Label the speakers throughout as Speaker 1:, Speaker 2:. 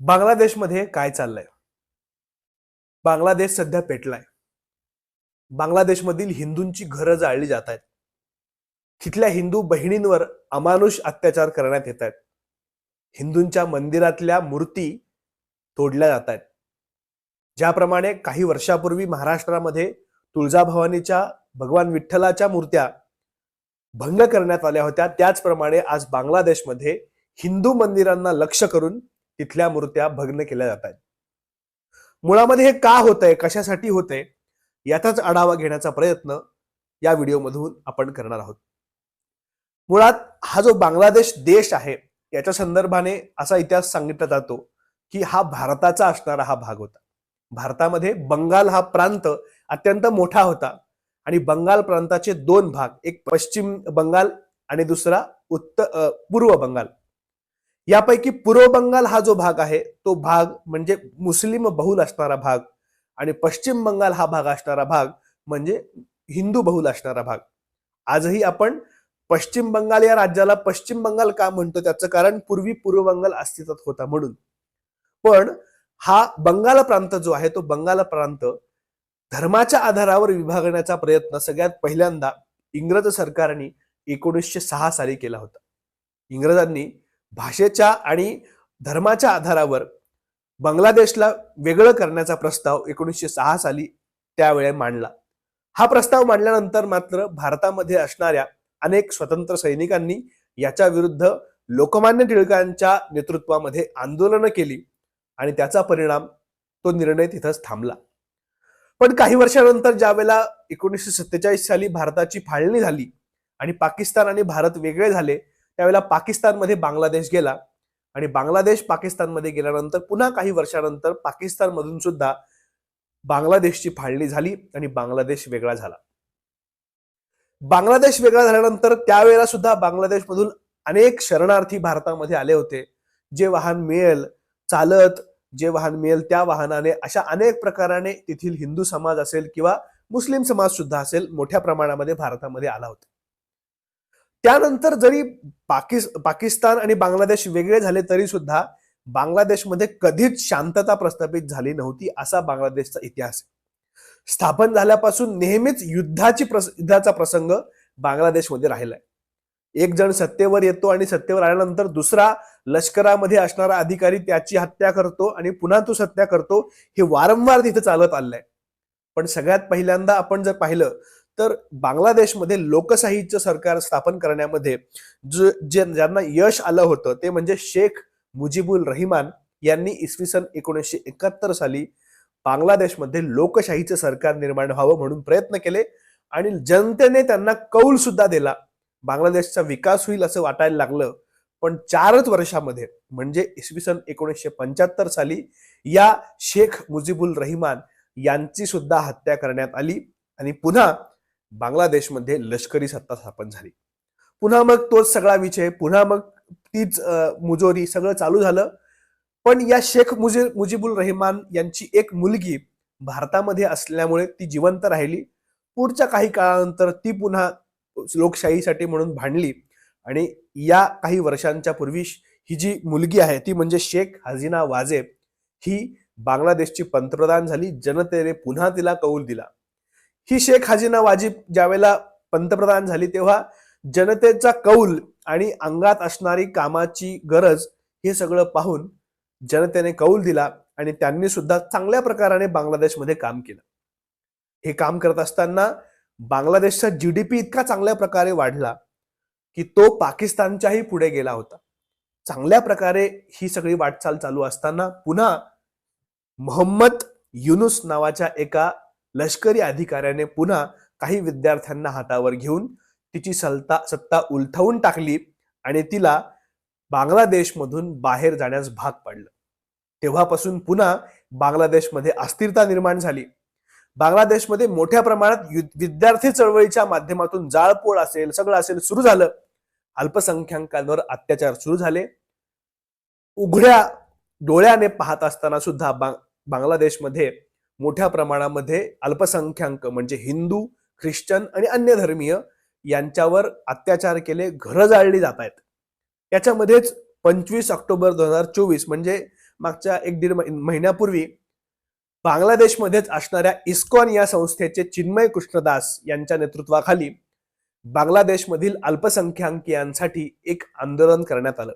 Speaker 1: बांगलादेशमध्ये काय चाललंय? बांगलादेश सध्या पेटलाय. बांगलादेशमधील हिंदूंची घरं जाळली जात आहेत तिथल्या हिंदू बहिणींवर अमानुष अत्याचार करण्यात येत आहेत हिंदूंच्या मंदिरातल्या मूर्ती तोडल्या जात आहेत ज्याप्रमाणे काही वर्षापूर्वी महाराष्ट्रामध्ये तुळजाभवानीच्या भगवान विठ्ठलाच्या मूर्त्या भंग करण्यात आल्या होत्या. त्याचप्रमाणे आज बांगलादेशमध्ये हिंदू मंदिरांना लक्ष करून तिथल्या मूर्त्या भग्न केल्या जात आहेत मुळामध्ये हे का होतंय? कशासाठी होतंय? याचाच आढावा घेण्याचा प्रयत्न या व्हिडिओमधून आपण करणार आहोत. मुळात हा जो बांगलादेश देश आहे याच्या संदर्भाने असा इतिहास सांगितला जातो की हा भारताचा असणारा हा भाग होता. भारतामध्ये बंगाल हा प्रांत अत्यंत मोठा होता आणि बंगाल प्रांताचे दोन भाग एक पश्चिम बंगाल आणि दुसरा उत्तर पूर्व बंगाल. यापैकी पूर्व बंगाल हा जो भाग आहे तो भाग म्हणजे मुस्लिम बहुल असणारा भाग आणि पश्चिम बंगाल हा भाग असणारा भाग म्हणजे हिंदू बहुल असणारा भाग. आजही आपण पश्चिम बंगाल या राज्याला पश्चिम बंगाल का म्हणतो त्याचं कारण पूर्वी पूर्व बंगाल अस्तित्वात होता म्हणून. पण हा बंगाल प्रांत जो आहे तो बंगाल प्रांत धर्माच्या आधारावर विभागण्याचा प्रयत्न सगळ्यात पहिल्यांदा इंग्रज सरकारने एकोणीसशे सहा साली केला होता. इंग्रजांनी भाषेच्या आणि धर्माच्या आधारावर बांगलादेशला वेगळं करण्याचा प्रस्ताव एकोणीसशे सहा साली त्यावेळे मांडला. हा प्रस्ताव मांडल्यानंतर मात्र भारतामध्ये असणाऱ्या अनेक स्वतंत्र सैनिकांनी याच्या विरुद्ध लोकमान्य टिळकांच्या नेतृत्वामध्ये आंदोलनं केली आणि त्याचा परिणाम तो निर्णय तिथंच थांबला. पण काही वर्षानंतर ज्यावेळेला एकोणीसशे सत्तेचाळीस साली भारताची फाळणी झाली आणि पाकिस्तान आणि भारत वेगळे झाले त्यावेळेला पाकिस्तानमध्ये बांगलादेश गेला. आणि बांगलादेश पाकिस्तानमध्ये गेल्यानंतर पुन्हा काही वर्षानंतर पाकिस्तानमधून सुद्धा बांगलादेशची फाळणी झाली आणि बांगलादेश वेगळा झाला. बांगलादेश वेगळा झाल्यानंतर त्यावेळेला सुद्धा बांगलादेशमधून अनेक शरणार्थी भारतामध्ये आले होते. जे वाहन मिळेल चालत जे वाहन मिळेल त्या वाहनाने अशा अनेक प्रकाराने तेथील हिंदू समाज असेल किंवा मुस्लिम समाज सुद्धा असेल मोठ्या प्रमाणामध्ये भारतामध्ये आला होता. त्यानंतर जरी पाकिस पाकिस्तान आणि बांगलादेश वेगळे झाले तरी सुद्धा बांगलादेशमध्ये कधीच शांतता प्रस्थापित झाली नव्हती असा बांगलादेशचा इतिहास स्थापन झाल्यापासून नेहमीच युद्धाची प्रस युद्धाचा प्रसंग बांगलादेशमध्ये राहिलाय एक जण सत्तेवर येतो आणि सत्तेवर आल्यानंतर दुसरा लष्करामध्ये असणारा अधिकारी त्याची हत्या करतो आणि पुन्हा तो हत्या करतो हे वारंवार तिथे चालत आलंय. पण सगळ्यात पहिल्यांदा आपण जर पाहिलं तर बांगलादेशमध्ये लोकशाहीचं सरकार स्थापन करण्यामध्ये जे जे- ज्यांना यश आलं होतं ते म्हणजे शेख मुजिबुल रहिमान यांनी इसवी सन एकोणीसशे एकाहत्तर साली बांगलादेशमध्ये लोकशाहीचं सरकार निर्माण व्हावं म्हणून प्रयत्न केले आणि जनतेने त्यांना कौल सुद्धा दिला. बांगलादेशचा विकास होईल असं वाटायला लागलं. पण चारच वर्षामध्ये म्हणजे इसवी सन एकोणीसशे पंच्याहत्तर साली या शेख मुजिबुल रहिमान यांची सुद्धा हत्या करण्यात आली आणि पुन्हा बांगलादेशमध्ये लष्करी सत्ता स्थापन झाली. पुन्हा मग तोच सगळा विषय पुन्हा मग तीच मुजोरी सगळं चालू झालं. पण या शेख मुजी मुजिबुल रहमान यांची एक मुलगी भारतामध्ये असल्यामुळे ती जिवंत राहिली. पुढच्या काही काळानंतर ती पुन्हा लोकशाहीसाठी म्हणून भांडली. आणि या काही वर्षांच्या पूर्वी ही जी मुलगी आहे ती म्हणजे शेख हजीना वाजेब ही बांगलादेशची पंतप्रधान झाली. जनतेने पुन्हा तिला कौल दिला. ही शेख हसीना वाजिब ज्यावेळेला पंतप्रधान झाली तेव्हा जनतेचा कौल आणि अंगात असणारी कामाची गरज हे सगळं पाहून जनतेने कौल दिला आणि त्यांनी सुद्धा चांगल्या प्रकाराने बांगलादेशमध्ये काम केलं. हे काम करत असताना बांगलादेशचा जीडीपी इतका चांगल्या प्रकारे वाढला की तो पाकिस्तानच्याही पुढे गेला होता. चांगल्या प्रकारे ही सगळी वाटचाल चालू असताना पुन्हा मोहम्मद युनुस नावाच्या एका लष्करी अधिकाऱ्याने पुन्हा काही विद्यार्थ्यांना हातावर घेऊन तिची सलता सत्ता उलथवून टाकली आणि तिला बांगलादेशमधून बाहेर जाण्यास भाग पाडलं. तेव्हापासून पुन्हा बांगलादेशमध्ये अस्थिरता निर्माण झाली. बांगलादेशमध्ये मोठ्या प्रमाणात यु- विद्यार्थी चळवळीच्या माध्यमातून जाळपोळ असेल सगळं असेल सुरू झालं. अल्पसंख्याकांवर अत्याचार सुरू झाले. उघड्या डोळ्याने पाहत असताना सुद्धा बांग बांगलादेशमध्ये मोठ्या प्रमाणामध्ये अल्पसंख्याक म्हणजे हिंदू ख्रिश्चन आणि अन्य धर्मीय यांच्यावर अत्याचार केले घरं जाळली जात आहेत. याच्यामध्येच पंचवीस ऑक्टोबर दोन हजार चोवीस म्हणजे मागच्या एक दीड महिन्यापूर्वी बांगलादेशमध्येच असणाऱ्या इस्कॉन या संस्थेचे चिन्मय कृष्णदास यांच्या नेतृत्वाखाली बांगलादेशमधील अल्पसंख्याकियांसाठी एक आंदोलन करण्यात आलं.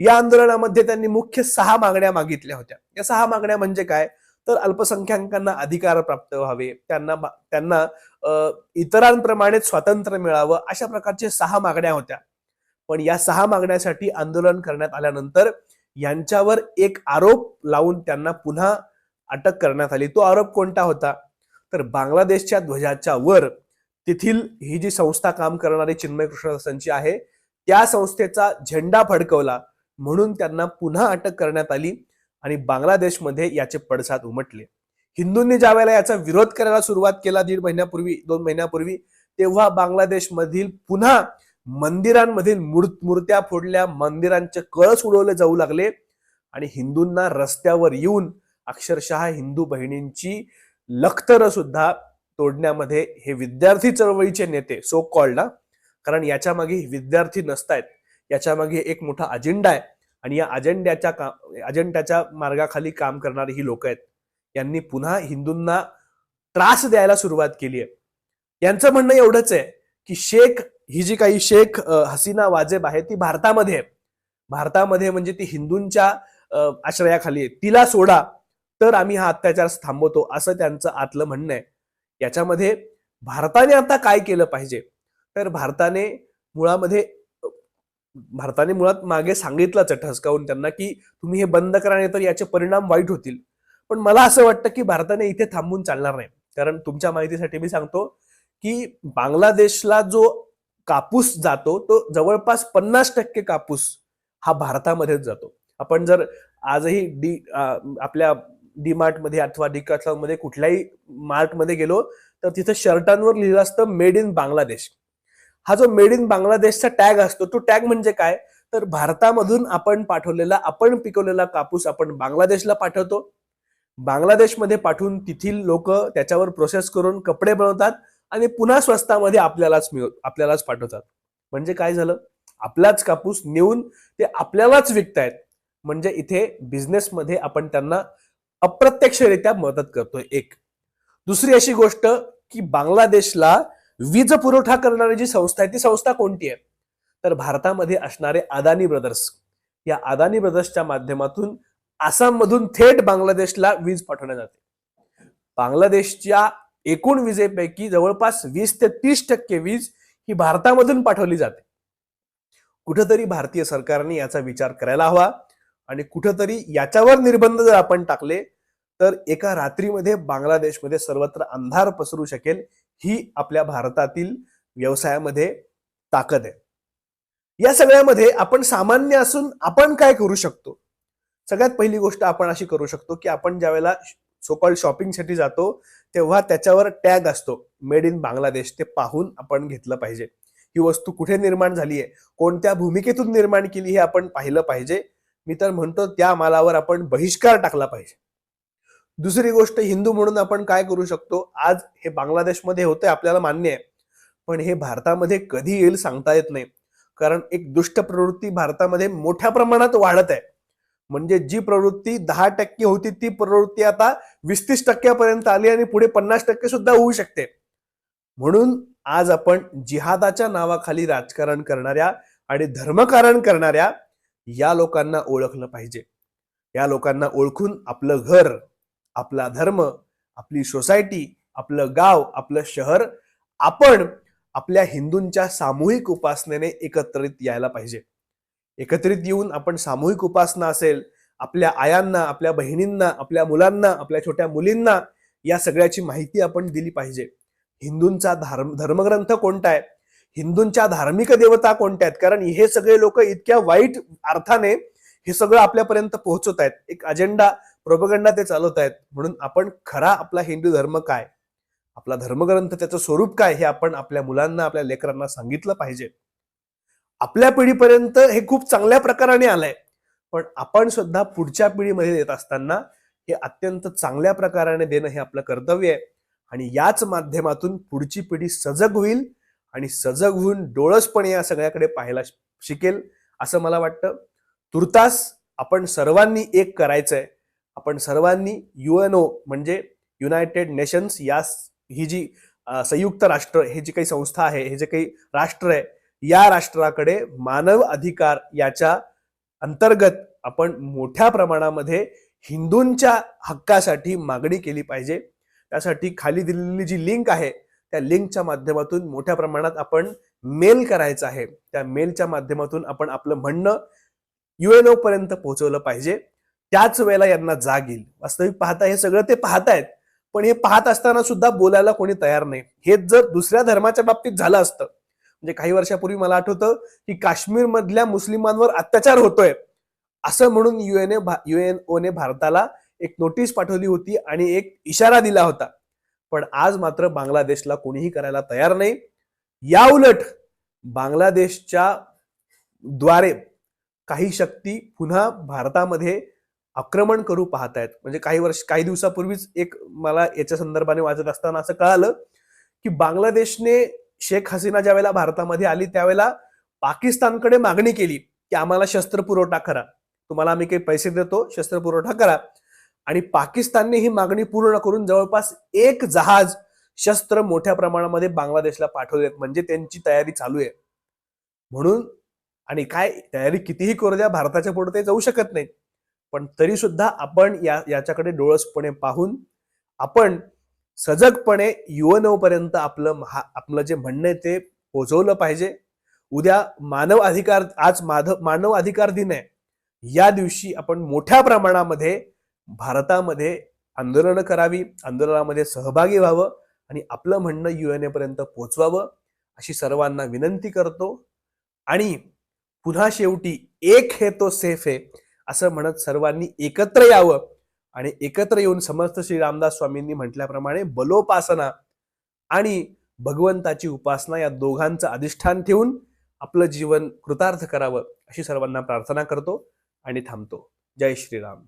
Speaker 1: या आंदोलनामध्ये त्यांनी मुख्य सहा मागण्या मागितल्या होत्या. या सहा मागण्या म्हणजे काय? तर अल्पसंख्याकांना अधिकार प्राप्त व्हावे. त्यांना त्यांना इतरांप्रमाणे इतरांप्रमाणेच स्वातंत्र्य मिळावं अशा प्रकारचे सहा मागण्या होत्या. पण या सहा मागण्यासाठी आंदोलन करण्यात आल्यानंतर यांच्यावर एक आरोप लावून त्यांना पुन्हा अटक करण्यात आली. तो आरोप कोणता होता? तर बांगलादेशच्या ध्वजाच्या वर तेथील ही जी संस्था काम करणारी चिन्मय कृष्णदासांची आहे त्या संस्थेचा झेंडा फडकवला. म्हणून त्यांना पुन्हा अटक करण्यात आली. आणि बांगलादेशमध्ये याचे पडसाद उमटले. हिंदूंनी ज्या वेळेला याचा विरोध करायला सुरुवात केला दीड महिन्यापूर्वी दोन महिन्यापूर्वी तेव्हा बांगलादेशमधील पुन्हा मंदिरांमधील मूर- मूर्त्या फोडल्या मंदिरांचे कळस उडवले जाऊ लागले आणि हिंदूंना रस्त्यावर येऊन अक्षरशः हिंदू बहिणींची लखतर सुद्धा तोडण्यामध्ये हे विद्यार्थी चळवळीचे नेते सो कॉल्ड ना कारण याच्या मागे विद्यार्थी नसतायत. याच्या मागे एक मोठा अजेंडा आहे. आणि या अजेंड्याच्या का अजेंड्याच्या मार्गाखाली काम करणारी ही लोक आहेत. यांनी पुन्हा हिंदूंना त्रास द्यायला सुरुवात केली आहे. यांचं म्हणणं एवढंच आहे की शेख ही जी काही शेख हसीना वाजेब आहे ती भारतामध्ये आहे. भारतामध्ये म्हणजे ती हिंदूंच्या आश्रयाखाली आहे. तिला सोडा तर आम्ही हा अत्याचार थांबवतो असं त्यांचं आतलं म्हणणं आहे. याच्यामध्ये भारताने आता काय केलं पाहिजे? तर भारताने मुळामध्ये भारताने मुळात मागे सांगितलंच आहे ठसकावून त्यांना की तुम्ही हे बंद करा नाही तर याचे परिणाम वाईट होतील. पण मला असं वाटतं की भारताने इथे थांबून चालणार नाही. कारण तुमच्या माहितीसाठी मी सांगतो की बांगलादेशला जो कापूस जातो तो जवळपास पन्नास टक्के कापूस हा भारतामध्येच जातो. आपण जर आजही डी आपल्या डी अथवा डिकाथलॉनमध्ये कुठल्याही मार्टमध्ये गेलो तर तिथं शर्टांवर लिहिलं असतं मेड इन बांगलादेश. हा जो मेड इन बांगलादेशचा टॅग असतो तो टॅग म्हणजे काय? तर भारतामधून आपण पाठवलेला आपण पिकवलेला कापूस आपण बांगलादेशला पाठवतो. बांगलादेशमध्ये पाठवून तिथील लोक त्याच्यावर प्रोसेस करून कपडे बनवतात आणि पुन्हा स्वस्तामध्ये आपल्यालाच मिळ आपल्यालाच पाठवतात. म्हणजे काय झालं? आपलाच कापूस नेऊन ते आपल्यालाच विकतायत. म्हणजे इथे बिझनेसमध्ये आपण त्यांना अप्रत्यक्षरित्या मदत करतोय एक. दुसरी अशी गोष्ट की बांगलादेशला वीज पुरवठा करणारी जी संस्था आहे ती संस्था कोणती आहे? तर भारतामध्ये असणारे अदानी ब्रदर्स. या अदानी ब्रदर्सच्या माध्यमातून आसाममधून थेट बांगलादेशला वीज पाठवण्यात जाते. बांगलादेशच्या एकूण विजेपैकी जवळपास वीस ते तीस टक्के वीज ही भारतामधून पाठवली जाते. कुठंतरी भारतीय सरकारने याचा विचार करायला हवा आणि कुठंतरी याच्यावर निर्बंध जर आपण टाकले तर एका रात्रीमध्ये बांगलादेशमध्ये सर्वत्र अंधार पसरू शकेल ही आपल्या भारतातील व्यवसायामध्ये ताकद आहे. या सगळ्यामध्ये आपण सामान्य असून आपण काय करू शकतो? सगळ्यात पहिली गोष्ट आपण अशी करू शकतो की आपण ज्या वेळेला सोकॉल शॉपिंगसाठी जातो तेव्हा त्याच्यावर टॅग असतो मेड इन बांगलादेश ते पाहून आपण घेतलं पाहिजे. ही वस्तू कुठे निर्माण झाली आहे कोणत्या भूमिकेतून निर्माण केली हे आपण पाहिलं पाहिजे. मी तर म्हणतो त्या मालावर आपण बहिष्कार टाकला पाहिजे. दुसरी गोष्ट हिंदू म्हणून आपण काय करू शकतो? आज हे बांगलादेशमध्ये होते आपल्याला मान्य आहे. पण हे भारतामध्ये कधी येईल सांगता येत नाही. कारण एक दुष्ट प्रवृत्ती भारतामध्ये मोठ्या प्रमाणात वाढत आहे. म्हणजे जी प्रवृत्ती दहा टक्के होती ती प्रवृत्ती आता वीस तीस टक्क्यापर्यंत आली आणि पुढे पन्नास टक्के सुद्धा होऊ शकते. म्हणून आज आपण जिहादाच्या नावाखाली राजकारण करणाऱ्या आणि धर्मकारण करणाऱ्या या लोकांना ओळखलं पाहिजे. या लोकांना ओळखून आपलं घर आपला धर्म आपली सोसायटी आपलं गाव आपलं शहर आपण आपल्या हिंदूंच्या सामूहिक उपासनेने एकत्रित यायला पाहिजे. एकत्रित येऊन आपण सामूहिक उपासना असेल आपल्या आयांना आपल्या बहिणींना आपल्या मुलांना आपल्या छोट्या मुलींना या सगळ्याची माहिती आपण दिली पाहिजे. हिंदूंचा धर्म धर्मग्रंथ कोणता आहे? हिंदूंच्या धार्मिक देवता कोणत्या आहेत? कारण हे सगळे लोक इतक्या वाईट अर्थाने हे सगळं आपल्यापर्यंत पोहोचवत आहेत. एक अजेंडा प्रोपगंडा ते चालवत आहेत. म्हणून आपण खरा आपला हिंदू धर्म काय? आपला धर्मग्रंथ त्याचं स्वरूप काय? हे आपण आपल्या मुलांना आपल्या लेकरांना सांगितलं पाहिजे. आपल्या पिढीपर्यंत हे खूप चांगल्या प्रकाराने आलंय. पण आपण सुद्धा पुढच्या पिढीमध्ये देत असताना हे अत्यंत चांगल्या प्रकाराने देणं हे आपलं कर्तव्य आहे. आणि याच माध्यमातून पुढची पिढी सजग होईल आणि सजग होऊन डोळसपणे या सगळ्याकडे पाहायला शिकेल असं मला वाटतं. तुर्तास आपण सर्वांनी एक करायचंय. आपण सर्वांनी यू एन ओ म्हणजे युनायटेड नेशन्स या ही जी संयुक्त राष्ट्र हे जी काही संस्था आहे हे जे काही राष्ट्र आहे या राष्ट्राकडे मानव अधिकार याच्या अंतर्गत आपण मोठ्या प्रमाणामध्ये हिंदूंच्या हक्कासाठी मागणी केली पाहिजे. त्यासाठी खाली दिलेली जी लिंक आहे त्या लिंकच्या माध्यमातून मोठ्या प्रमाणात आपण मेल करायचं आहे. त्या मेलच्या माध्यमातून आपण आपलं म्हणणं युएनओ पर्यंत पोहोचवलं पाहिजे. त्याच वेळेला यांना जाग येईल. वास्तविक पाहता हे सगळं ते पाहतायत पण हे पाहत असताना सुद्धा बोलायला कोणी तयार नाही. हेच जर दुसऱ्या धर्माच्या बाबतीत झालं असतं म्हणजे काही वर्षापूर्वी मला आठवतं की काश्मीर मधल्या मुस्लिमांवर अत्याचार होतोय. असं म्हणून युएनए युएनओने भारताला एक नोटीस पाठवली होती आणि एक इशारा दिला होता. पण आज मात्र बांगलादेशला कोणीही करायला तयार नाही. या उलट बांगलादेशच्या द्वारे काही शक्ती पुन्हा भारतामध्ये आक्रमण करू पाहतायत. म्हणजे काही वर्ष काही दिवसापूर्वीच एक मला याच्या संदर्भाने वाचत असताना असं कळालं की बांगलादेशने शेख हसीना ज्या वेळेला भारतामध्ये आली त्यावेळेला पाकिस्तानकडे मागणी केली की आम्हाला शस्त्र पुरवठा करा. तुम्हाला आम्ही काही पैसे देतो शस्त्र पुरवठा करा. आणि पाकिस्तानने ही मागणी पूर्ण करून जवळपास एक जहाज शस्त्र मोठ्या प्रमाणामध्ये बांगलादेशला पाठवलेत. म्हणजे त्यांची तयारी चालू आहे. म्हणून आणि काय तयारी कितीही करू द्या भारताच्या पुढे ते जाऊ शकत नाही पण तरी सुद्धा आपण या याच्याकडे डोळसपणे पाहून आपण सजगपणे युवनवपर्यंत आपलं महा- आपलं जे म्हणणं आहे ते पोचवलं पाहिजे. उद्या मानव अधिकार आज माधव मानव अधिकार दिन आहे. या दिवशी आपण मोठ्या प्रमाणामध्ये भारतामध्ये आंदोलनं करावी आंदोलनामध्ये सहभागी व्हावं आणि आपलं म्हणणं यू एन एपर्यंत पोचवावं अशी सर्वांना विनंती करतो. आणि पुन्हा शेवटी एक हे तो सेफ आहे. असं म्हणत सर्वांनी एकत्र यावं. आणि एकत्र येऊन समर्थ श्री रामदास स्वामींनी म्हटल्याप्रमाणे बलोपासना आणि भगवंताची उपासना या दोघांचं अधिष्ठान ठेवून आपलं जीवन कृतार्थ करावं अशी सर्वांना प्रार्थना करतो आणि थांबतो. जय श्रीराम